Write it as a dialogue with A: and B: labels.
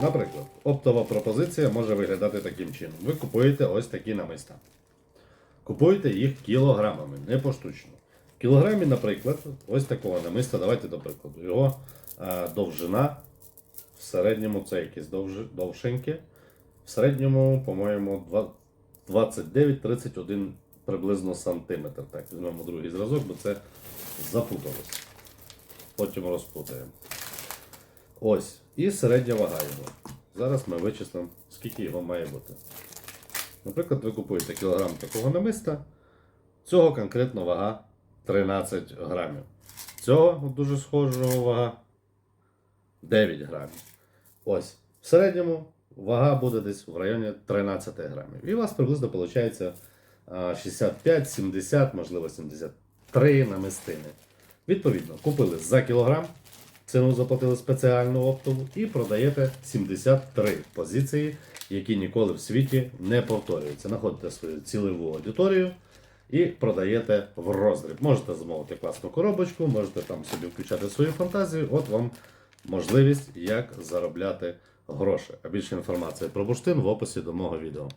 A: Наприклад, оптова пропозиція може виглядати таким чином. Ви купуєте ось такі намиста. Купуєте їх кілограмами, не поштучно. В кілограмі, наприклад, ось такого намиста, давайте до прикладу. Його е, довжина в середньому це якісь довж, довшенькі. В середньому, по-моєму, 29-31 приблизно сантиметр. Так, візьмемо другий зразок, бо це запуталось. Потім розпутаємо. Ось. І середня вага його. Зараз ми вичислимо, скільки його має бути. Наприклад, ви купуєте кілограм такого намиста. Цього конкретно вага 13 грамів. Цього дуже схожого вага 9 грамів. Ось. В середньому вага буде десь в районі 13 грамів. І у вас приблизно виходить 65-70, можливо 73 намистини. Відповідно, купили за кілограм, ціну заплатили спеціальну оптову і продаєте 73 позиції, які ніколи в світі не повторюються. Знаходите свою цільову аудиторію і продаєте в роздріб. Можете замовити класну коробочку, можете там собі включати свою фантазію. От вам можливість, як заробляти гроші. А більше інформації про бурштин в описі до мого відео.